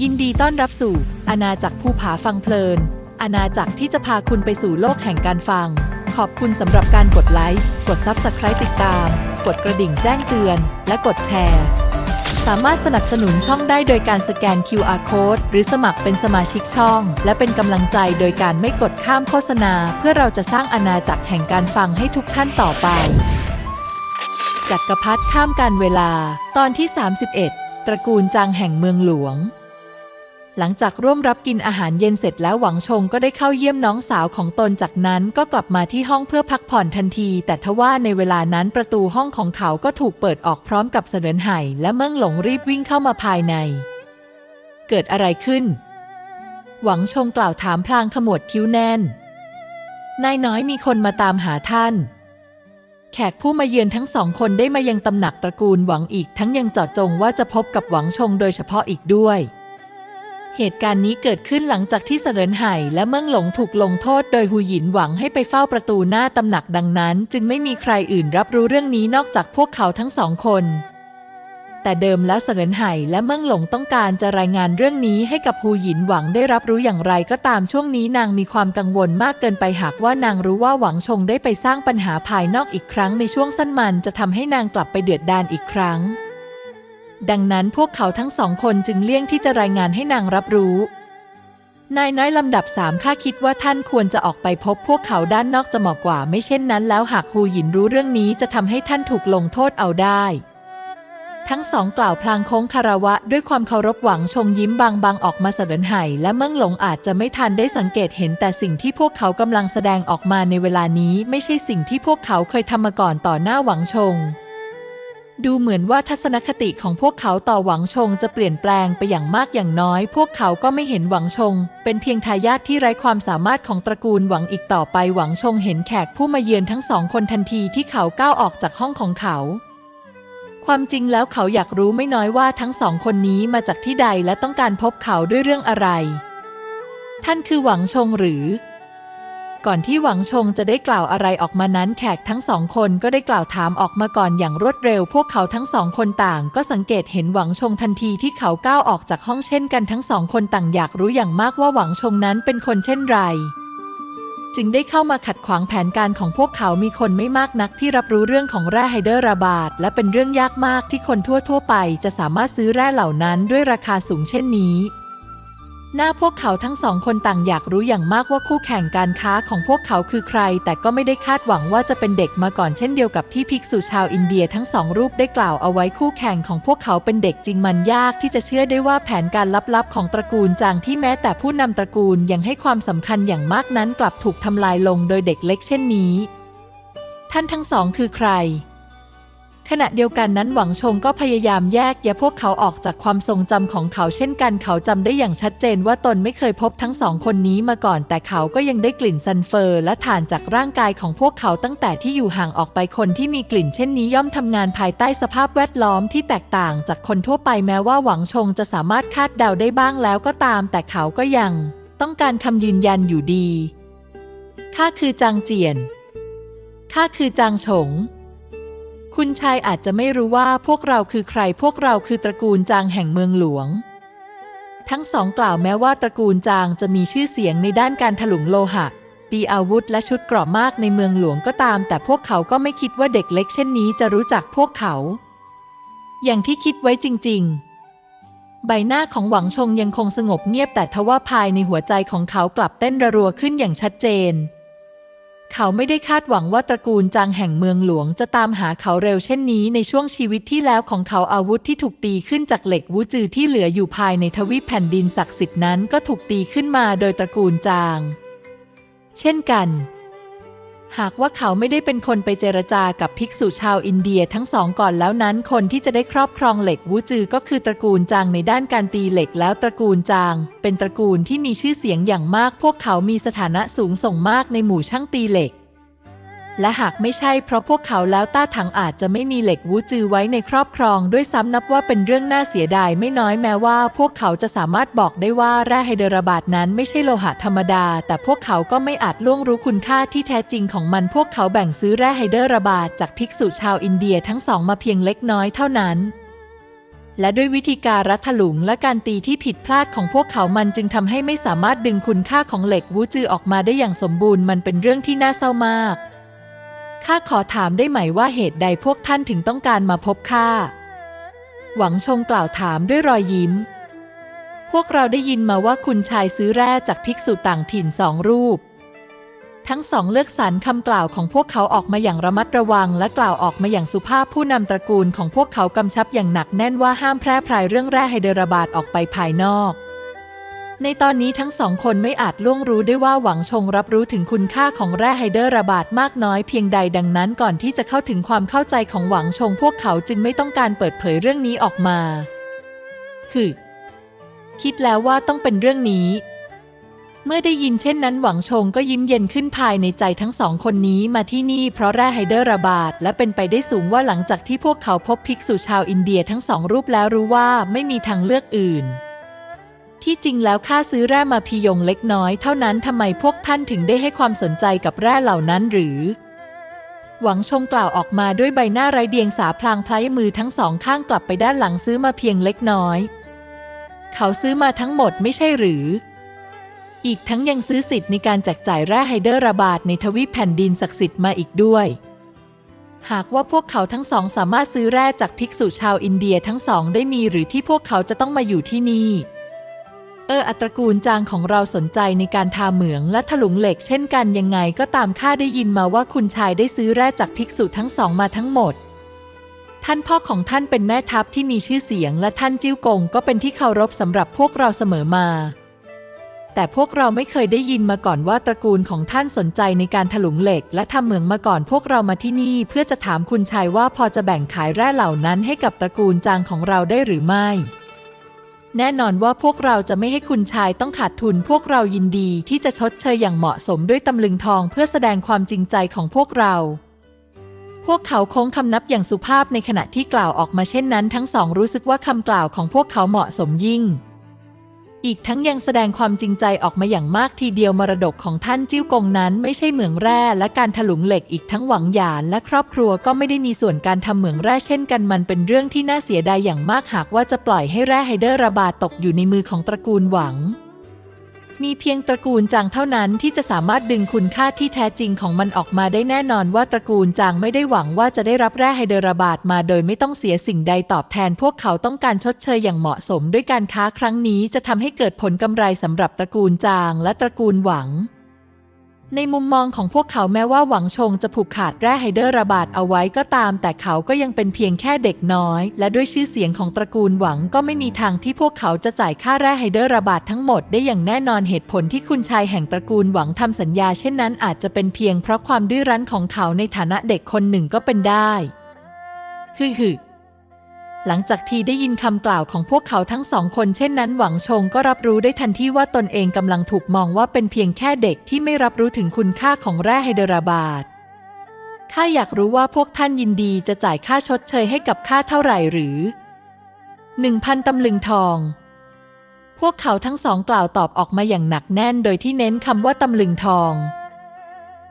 ยินดีต้อนรับสู่อาณาจักรภูผาฟังเพลิน อาณาจักรที่จะพาคุณไปสู่โลกแห่งการฟัง ขอบคุณสำหรับการกดไลค์ กด Subscribe ติดตาม กดกระดิ่งแจ้งเตือน และกดแชร์ สามารถสนับสนุนช่องได้โดยการสแกน QR Code หรือสมัครเป็นสมาชิกช่อง และเป็นกำลังใจโดยการไม่กดข้ามโฆษณา เพื่อเราจะสร้างอาณาจักรแห่งการฟังให้ทุกท่านต่อไป จักรพรรดิข้ามการเวลา ตอนที่ 31 ตระกูลจางแห่งเมืองหลวง หลังจากร่วมรับกินอาหารเย็นเสร็จแล้วหวังชงก็ได้เข้าเยี่ยมน้องสาวของตนจากนั้นก็กลับมาที่ห้องเพื่อพักผ่อนทันที แต่ทว่าในเวลานั้นประตูห้องของเขาก็ถูกเปิดออกพร้อมกับเสนอนไห่และเมืองหลงรีบวิ่งเข้ามาภายใน เกิดอะไรขึ้น หวังชงกล่าวถามพลางขมวดคิ้วแน่นนายน้อยมีคนมาตามหาท่าน แขกผู้มาเยือนทั้งสองคนได้มายังตำหนักตระกูลหวังอีกทั้งยังเจาะจงว่าจะพบกับหวังชงโดยเฉพาะอีกด้วย เหตุการณ์นี้เกิดขึ้นหลังจากที่เสริญไห่และเมืองหลงถูกลงโทษโดยหูหยินหวังให้ไปเฝ้าประตูหน้าตำหนักดังนั้น จึงไม่มีใครอื่นรับรู้เรื่องนี้นอกจากพวกเขาทั้งสองคน แต่เดิมแล้วเสริญไห่และเมืองหลงต้องการจะรายงานเรื่องนี้ให้กับฮูหยินหวังได้รับรู้อย่างไรก็ตามช่วงนี้นางมีความกังวลมากเกินไปหากว่านางรู้ว่าหวังชงได้ไปสร้างปัญหาภายนอกอีกครั้งในช่วงสั้นมันจะทำให้นางกลับไปเดือดดาลอีกครั้ง ดังนั้นพวกเขาทั้งสองคนจึงเลี่ยงที่จะรายงานให้นางรับรู้ นายน้อยลำดับสามข้าคิดว่าท่านควรจะออกไปพบพวกเขาด้านนอกจะเหมาะกว่า ไม่เช่นนั้นแล้วหากฮูหยินรู้เรื่องนี้จะทำให้ท่านถูกลงโทษเอาได้ทั้งสองกล่าวพลางโค้งคารวะด้วยความเคารพหวังชงยิ้มบางบางๆออกมาเสริญไห่และเมืองหลงอาจจะไม่ทันได้สังเกตเห็นแต่สิ่งที่พวกเขากำลังแสดงออกมาในเวลานี้ไม่ใช่สิ่งที่พวกเขาเคยทำมาก่อนต่อหน้าหวังชง ดูเหมือนว่าทัศนคติของพวกเขาต่อหวังชงจะเปลี่ยนแปลงไปอย่างมากอย่างน้อย พวกเขาก็ไม่เห็นหวังชง เป็นเพียงทายาทที่ไร้ความสามารถของตระกูลหวังอีกต่อไปหวังชงเห็นแขกผู้มาเยือนทั้งสองคนทันทีที่เขาก้าวออกจากห้องของเขา ความจริงแล้วเขาอยากรู้ไม่น้อยว่าทั้งสองคนนี้มาจากที่ใดและต้องการพบเขาด้วยเรื่องอะไร ท่านคือหวังชงหรือ ก่อนที่หวังชงจะได้กล่าวอะไรออกมานั้น แขกทั้งสองคนก็ได้กล่าวถามออกมาก่อนอย่างรวดเร็ว พวกเขาทั้งสองคนต่าง ก็สังเกตเห็นหวังชงทันทีที่เขาก้าวออกจากห้องเช่นกันทั้งสองคนต่างอยากรู้อย่างมากว่าหวังชงนั้นเป็นคนเช่นไร จึงได้เข้ามาขัดขวางแผนการของพวกเขามีคนไม่มากนักที่รับรู้เรื่องของแร่ไฮเดอร์ระบาดและเป็นเรื่องยากมากที่คนทั่วๆไป จะสามารถซื้อแร่เหล่านั้นด้วยราคาสูงเช่นนี้ หน้าพวกเขาทั้งสองคนต่างอยากรู้อย่างมากว่าคู่แข่งการค้าของพวกเขาคือใคร แต่ก็ไม่ได้คาดหวังว่าจะเป็นเด็กมาก่อนเช่นเดียวกับที่ภิกษุชาวอินเดียทั้งสองรูปได้กล่าวเอาไว้คู่แข่งของพวกเขาเป็นเด็กจริงมันยากที่จะเชื่อได้ว่าแผนการลับๆของตระกูลจางที่แม้แต่ผู้นำตระกูลยังให้ความสำคัญอย่างมากนั้นกลับถูกทำลายลงโดยเด็กเล็กเช่นนี้ ท่านทั้งสองคือใคร ขณะเดียวกันนั้นหวังชงก็พยายามแยกแยะพวกเขาออกจากความทรงจำของเขาเช่นกันเขาจำได้อย่างชัดเจนว่าตนไม่เคยพบทั้งสองคนนี้มาก่อน แต่เขาก็ยังได้กลิ่นซันเฟอร์ และถ่านจากร่างกายของพวกเขาตั้งแต่ที่อยู่ห่างออกไปคนที่มีกลิ่นเช่นนี้ย่อมทำงานภายใต้สภาพแวดล้อมที่แตกต่างจากคนทั่วไปแม้ว่าหวังชงจะสามารถคาดเดาได้บ้างแล้วก็ตาม แต่เขาก็ยัง ต้องการคำยืนยันอยู่ดีข้าคือจางเจียนข้าคือจางฉง คุณชายอาจจะไม่รู้ว่าพวกเราคือใครพวกเราคือตระกูลจางแห่งเมืองหลวง ทั้งสองกล่าวแม้ว่าตระกูลจางจะมีชื่อเสียงในด้านการถลุงโลหะตีอาวุธและชุดเกราะมากในเมืองหลวงก็ตาม แต่พวกเขาก็ไม่คิดว่าเด็กเล็กเช่นนี้จะรู้จักพวกเขา อย่างที่คิดไว้จริง ๆ ใบหน้าของหวังชงยังคงสงบเงียบแต่ทว่าภายในหัวใจของเขากลับเต้นระรัวขึ้นอย่างชัดเจน เขาไม่ได้คาดหวังว่าตระกูลจางแห่งเมืองหลวงจะตามหาเขาเร็วเช่นนี้ในช่วงชีวิตที่แล้วของเขาอาวุธที่ถูกตีขึ้นจากเหล็กวูจือที่เหลืออยู่ภายในทวีปแผ่นดินศักดิ์สิทธิ์นั้นก็ถูกตีขึ้นมาโดยตระกูลจาง เช่นกัน หากว่าเขาไม่ได้เป็นคนไปเจรจากับภิกษุชาวอินเดียทั้งสองก่อนแล้วนั้น คนที่จะได้ครอบครองเหล็กวูจือก็คือตระกูลจางในด้านการตีเหล็กแล้วตระกูลจาง เป็นตระกูลที่มีชื่อเสียงอย่างมาก พวกเขามีสถานะสูงส่งมากในหมู่ช่างตีเหล็ก และหากไม่ใช่เพราะพวกเขาแล้วต้าถังอาจจะไม่มีเหล็กวูจือไว้ในครอบครอง ด้วยซ้ำนับว่าเป็นเรื่องน่าเสียดายไม่น้อยแม้ว่า พวกเขาจะสามารถบอกได้ว่าแร่ไฮเดรบาดนั้นไม่ใช่โลหะธรรมดา แต่พวกเขาก็ไม่อาจล่วงรู้คุณค่าที่แท้จริงของมัน พวกเขาแบ่งซื้อแร่ไฮเดรบาดจากภิกษุชาวอินเดียทั้งสองมาเพียงเล็กน้อยเท่านั้นและด้วยวิธีการรัดถลุงและการตีที่ผิดพลาดของพวกเขามันจึงทำให้ไม่สามารถดึงคุณค่าของเหล็กวูจือออกมาได้อย่างสมบูรณ์มันเป็นเรื่องที่น่าเศร้ามาก ข้าขอถามได้ไหมว่าเหตุใดพวกท่านถึงต้องการมาพบข้า หวังชงกล่าวถามด้วยรอยยิ้ม พวกเราได้ยินมาว่าคุณชายซื้อแร่จากภิกษุต่างถิ่นสองรูป ทั้งสองเลือกสรรคำกล่าวของพวกเขาออกมาอย่างระมัดระวัง และกล่าวออกมาอย่างสุภาพผู้นำตระกูลของพวกเขากำชับอย่างหนักแน่นว่าห้ามแพร่พรายเรื่องแร่ไฮเดรบาดออกไปภายนอก ในตอนนี้ทั้งสองคนไม่อาจล่วงรู้ได้ว่าหวังชงรับรู้ถึงคุณค่าของแร่ไฮเดรระบาดมากน้อยเพียงใดดังนั้นก่อนที่จะเข้าถึงความเข้าใจของหวังชงพวกเขาจึงไม่ต้องการเปิดเผยเรื่องนี้ออกมาฮึคิดแล้วว่าต้องเป็นเรื่องนี้ เมื่อได้ยินเช่นนั้นหวังชงก็ยิ้มเย็นขึ้นภายในใจทั้งสองคนนี้มาที่นี่เพราะแร่ไฮเดรระบาดและเป็นไปได้สูงว่าหลังจากที่พวกเขาพบภิกษุชาวอินเดียทั้งสองรูปแล้วรู้ว่าไม่มีทางเลือกอื่น ที่จริงแล้วข้าซื้อแร่มาพียงเล็กน้อย เท่านั้นทำไมพวกท่านถึงได้ให้ความสนใจกับแร่เหล่านั้นหรือ หวังชงกล่าวออกมาด้วยใบหน้าไร้เดียงสาพลางพลายมือทั้งสองข้างกลับไปด้านหลังซื้อมาเพียงเล็กน้อย เขาซื้อมาทั้งหมดไม่ใช่หรือ อีกทั้งยังซื้อสิทธิ์ในการแจกจ่ายแร่ไฮเดรระบาดในทวีปแผ่นดินศักดิ์สิทธิ์มาอีกด้วยหากว่าพวกเขาทั้งสองสามารถซื้อแร่จากภิกษุชาวอินเดียทั้งสองได้มีหรือที่พวกเขาจะต้องมาอยู่ที่นี่ เออ อัตระกูลจางของเราสนใจในการทาเหมืองและถลุงเหล็กเช่นกันยังไงก็ตามข้าได้ยินมาว่าคุณชายได้ซื้อแร่จากภิกษุทั้งสองมาทั้งหมด ท่านพ่อของท่านเป็นแม่ทัพที่มีชื่อเสียง และท่านจิ้วกงก็เป็นที่เคารพสำหรับพวกเราเสมอมา แต่พวกเราไม่เคยได้ยินมาก่อนว่าตระกูลของท่านสนใจในการถลุงเหล็ก และทำเหมืองมาก่อนพวกเรามาที่นี่ เพื่อจะถามคุณชายว่าพอจะแบ่งขายแร่เหล่านั้นให้กับตระกูลจางของเราได้หรือไม่ แน่นอนว่าพวกเราจะไม่ให้คุณชายต้องขาดทุน พวกเรายินดีที่จะชดเชยอย่างเหมาะสมด้วยตำลึงทองเพื่อแสดงความจริงใจของพวกเรา พวกเขาโค้งคำนับอย่างสุภาพในขณะที่กล่าวออกมาเช่นนั้น ทั้งสองรู้สึกว่าคำกล่าวของพวกเขาเหมาะสมยิ่ง อีกทั้งยังแสดงความจริงใจออกมาอย่างมากทีเดียวมรดกของท่านจิ้วกงนั้นไม่ใช่เหมืองแร่และการถลุงเหล็กอีกทั้งหวังหยานและครอบครัวก็ไม่ได้มีส่วนการทำเหมืองแร่เช่นกันมันเป็นเรื่องที่น่าเสียดายอย่างมากหากว่าจะปล่อยให้แร่ไฮเดอร์ระบาดตกอยู่ในมือของตระกูลหวัง มีเพียงตระกูลจางเท่านั้นที่จะสามารถดึงคุณค่าที่แท้จริงของมันออกมาได้แน่นอนว่าตระกูลจางไม่ได้หวังว่าจะได้รับแร่ไฮเดรบาดมาโดยไม่ต้องเสียสิ่งใดตอบแทน พวกเขาต้องการชดเชยอย่างเหมาะสม ด้วยการค้าครั้งนี้จะทำให้เกิดผลกำไรสำหรับตระกูลจางและตระกูลหวัง ในมุมมองของพวกเขาแม้ว่าหวังชงจะผูกขาดแร่ไฮเดรระบาดเอาไว้ก็ตาม แต่เขาก็ยังเป็นเพียงแค่เด็กน้อย และด้วยชื่อเสียงของตระกูลหวังก็ไม่มีทางที่พวกเขาจะจ่ายค่าแร่ไฮเดรระบาดทั้งหมดได้อย่างแน่นอนเหตุผลที่คุณชายแห่งตระกูลหวังทำสัญญา เช่นนั้นอาจจะเป็นเพียงเพราะความดื้อรั้นของเขาในฐานะเด็กคนหนึ่งก็เป็นได้ฮึฮึ หลังจากที่ได้ยินคำกล่าวของพวกเขาทั้งสองคนเช่นนั้นหวังชงก็รับรู้ได้ทันทีว่าตนเองกำลังถูกมองว่าเป็นเพียงแค่เด็กที่ไม่รับรู้ถึงคุณค่าของแร่ไฮเดรบาดข้าอยากรู้ว่าพวกท่านยินดีจะจ่ายค่าชดเชยให้กับข้าเท่าไหร่หรือหนึ่งพันตำลึงทอง พวกเขาทั้งสองกล่าวตอบออกมาอย่างหนักแน่นโดยที่เน้นคำว่าตำลึงทอง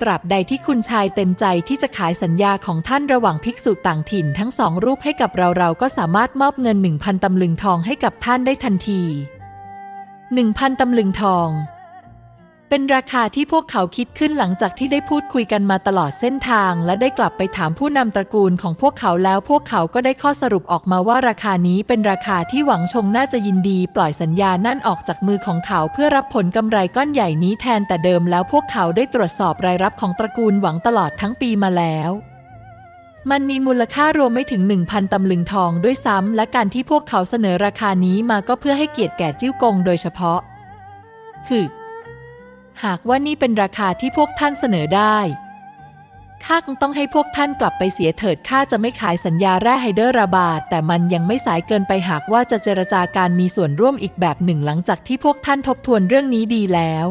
ตราบใดที่คุณชายเต็มใจที่จะขายสัญญาของท่านระหว่างภิกษุต่างถิ่นทั้งสองรูปให้กับเราเราก็สามารถมอบเงิน 1,000 ตำลึงทองให้กับท่านได้ทันที 1,000 ตำลึงทอง เป็นราคาที่พวกเขาคิดขึ้นหลังจากที่ได้พูดคุยกันมาตลอดเส้นทาง และได้กลับไปถามผู้นำตระกูลของพวกเขาแล้วพวกเขาก็ได้ข้อสรุปออกมาว่าราคานี้เป็นราคาที่หวังชงน่าจะยินดี ปล่อยสัญญานั่นออกจากมือของเขาเพื่อรับผลกำไรก้อนใหญ่นี้แทนแต่เดิมแล้วพวกเขาได้ตรวจสอบรายรับของตระกูลหวังตลอดทั้งปีมาแล้วมันมีมูลค่ารวมไม่ถึง 1,000 ตำลึงทองด้วยซ้ำ และการที่พวกเขาเสนอราคานี้มาก็เพื่อให้เกียรติแก่จิ้วกงโดยเฉพาะคือ หากว่านี่เป็นราคาที่พวกท่านเสนอได้ข้าคงต้องให้พวกท่านกลับไปเสียเถิดข้าจะไม่ขายสัญญาแร่ไฮเดรราบาดแต่มันยังไม่สายเกินไปหากว่าจะเจรจาการมีส่วนร่วมอีกแบบหนึ่งหลังจากที่พวกท่านทบทวนเรื่องนี้ดีแล้ว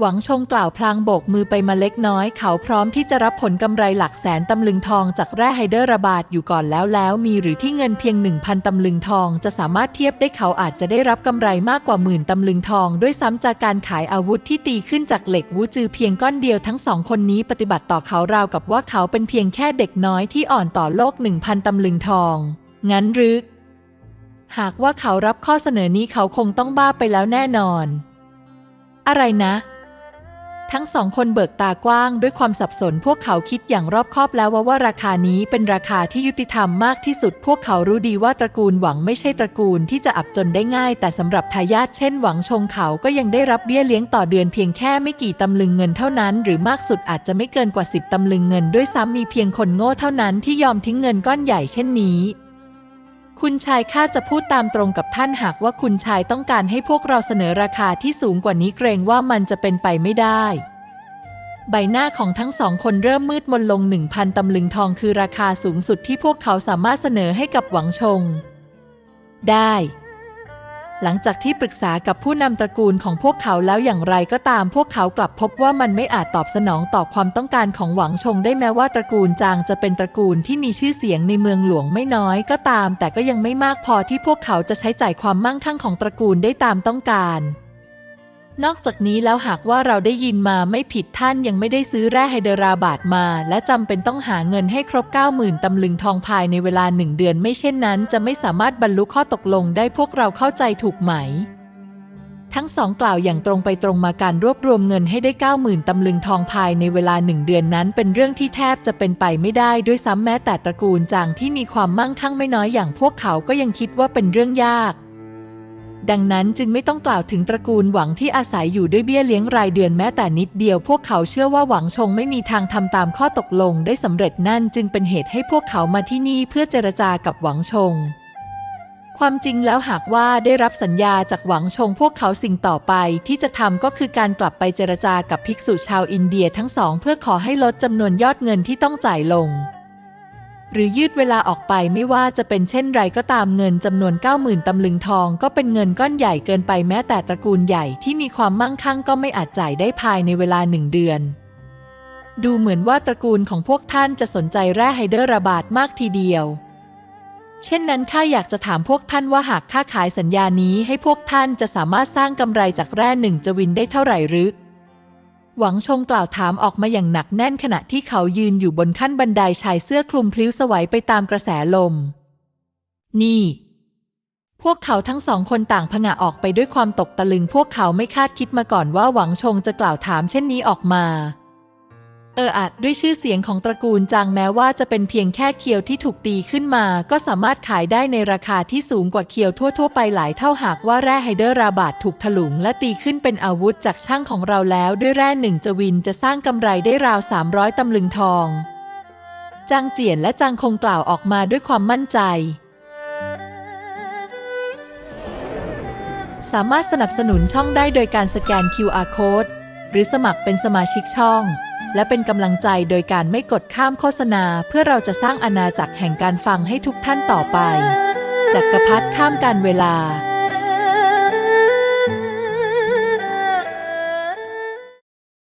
หวังชงกล่าวพลางโบกมือไปมาเล็กน้อย เขาพร้อมที่จะรับผลกำไรหลักแสนตำลึงทองจากแร่ไฮเดอร์ระบาดอยู่ก่อนแล้วแล้ว มีหรือที่เงินเพียง 1,000 ตำลึงทอง จะสามารถเทียบได้เขาอาจจะได้รับกำไรมากกว่าหมื่นตำลึงทอง ด้วยซ้ำจากการขายอาวุธที่ตีขึ้นจากเหล็กวูจือเพียงก้อนเดียวทั้งสองคนนี้ปฏิบัติต่อเขาราวกับว่าเขาเป็นเพียงแค่เด็กน้อยที่อ่อนต่อโลก 1,000 ตำลึงทอง งั้นหรือหากว่าเขารับข้อเสนอนี้เขาคงต้องบ้าไปแล้วแน่นอน อะไรนะ ทั้งสองคนเบิกตากว้างด้วยความสับสนพวกเขาคิดอย่างรอบคอบแล้วว่าว่าราคานี้เป็นราคาที่ยุติธรรมมากที่สุด พวกเขารู้ดีว่าตระกูลหวังไม่ใช่ตระกูลที่จะอับจนได้ง่าย แต่สำหรับทายาทเช่นหวังชงเขาก็ยังได้รับเบี้ยเลี้ยงต่อเดือนเพียงแค่ไม่กี่ตำลึงเงินเท่านั้น หรือมากสุดอาจจะไม่เกินกว่า 10ตำลึงเงินด้วยซ้ำมีเพียงคนโง่เท่านั้นที่ยอมทิ้งเงินก้อนใหญ่เช่นนี้ คุณชายข้าจะพูดตามตรงกับท่านหากว่าคุณชายต้องการให้พวกเราเสนอราคาที่สูงกว่านี้เกรงว่ามันจะเป็นไปไม่ได้ ใบหน้าของทั้งสองคนเริ่มมืดมนลงหนึ่งพันตำลึงทองคือราคาสูงสุดที่พวกเขาสามารถเสนอให้กับหวังชง ได้ หลังจากที่ปรึกษากับผู้นำตระกูลของพวกเขาแล้วอย่างไรก็ตามพวกเขากลับพบว่ามันไม่อาจตอบสนองต่อความต้องการของหวังชงได้แม้ว่าตระกูลจางจะเป็นตระกูลที่มีชื่อเสียงในเมืองหลวงไม่น้อยก็ตาม แต่ก็ยังไม่มากพอที่พวกเขาจะใช้จ่ายความมั่งคั่งของตระกูลได้ตามต้องการ นอกจากนี้แล้วหากว่าเราได้ยินมาไม่ผิดท่านยังไม่ได้ซื้อแร่ไฮเดราบาดมา และจำเป็นต้องหาเงินให้ครบ 90,000ตำลึงทองภายในเวลาหนึ่งเดือน ไม่เช่นนั้น จะไม่สามารถบรรลุข้อตกลงได้พวกเราเข้าใจถูกไหม ทั้งสองกล่าวอย่างตรงไปตรงมาการรวบรวมเงินให้ได้ 90,000ตำลึงทองภายในเวลาหนึ่งเดือนนั้น เป็นเรื่องที่แทบจะเป็นไปไม่ได้ด้วยซ้ำแม้แต่ตระกูลจางที่มีความมั่งคั่งไม่น้อยอย่างพวกเขาก็ยังคิดว่าเป็นเรื่องยาก ดังนั้นจึงไม่ต้องกล่าวถึงตระกูลหวังที่อาศัยอยู่ด้วยเบี้ยเลี้ยงรายเดือนแม้แต่นิดเดียว พวกเขาเชื่อว่าหวังชงไม่มีทางทำตามข้อตกลงได้สำเร็จนั่นจึงเป็นเหตุให้พวกเขามาที่นี่เพื่อเจรจากับหวังชง ความจริงแล้วหากว่าได้รับสัญญาจากหวังชง พวกเขาสิ่งต่อไปที่จะทำก็คือการกลับไปเจรจากับภิกษุชาวอินเดียทั้งสองเพื่อขอให้ลดจำนวนยอดเงินที่ต้องจ่ายลง หรือยืดเวลาออกไปไม่ว่าจะเป็นเช่นไรก็ตามเงินจำนวน 90,000ตำลึงทอง ก็เป็นเงินก้อนใหญ่เกินไปแม้แต่ตระกูลใหญ่ที่มีความมั่งคั่งก็ไม่อาจจ่ายได้ภายในเวลาหนึ่งเดือน ดูเหมือนว่าตระกูลของพวกท่านจะสนใจแร่ไฮเดอร์ระบาดมากทีเดียว เช่นนั้นข้าอยากจะถามพวกท่านว่าหากข้าขายสัญญานี้ให้พวกท่านจะสามารถสร้างกำไรจากแร่หนึ่งจวินได้เท่าไหร่หรือ หวังชงกล่าวถามออกมาอย่างหนักแน่นขณะที่เขายืนอยู่บนขั้นบันไดชายเสื้อคลุมพลิ้วสวัยไปตามกระแสลม นี่ พวกเขาทั้งสองคนต่างผงะออกไปด้วยความตกตะลึง พวกเขาไม่คาดคิดมาก่อนว่าหวังชงจะกล่าวถามเช่นนี้ออกมา เอออาจด้วยชื่อเสียงของตระกูลจางแม้ว่าจะเป็นเพียงแค่เคียวที่ถูกตีขึ้นมา ก็สามารถขายได้ในราคาที่สูงกว่าเคียวทั่ว ๆ ไปหลายเท่าหากว่าแร่ไฮเดอร์ราบาดถูกถลุง และตีขึ้นเป็นอาวุธจากช่างของเราแล้ว ด้วยแร่หนึ่งจวินจะสร้างกำไรได้ราว 300 ตำลึงทองจางเจียนและจางคงกล่าวออกมาด้วยความมั่นใจ สามารถสนับสนุนช่องได้โดยการสแกน QR code หรือสมัครเป็นสมาชิกช่อง และเป็นกำลังใจโดยการไม่กดข้ามโฆษณา เพื่อเราจะสร้างอาณาจักรแห่งการฟังให้ทุกท่านต่อไปจักรพรรดิข้ามการเวลา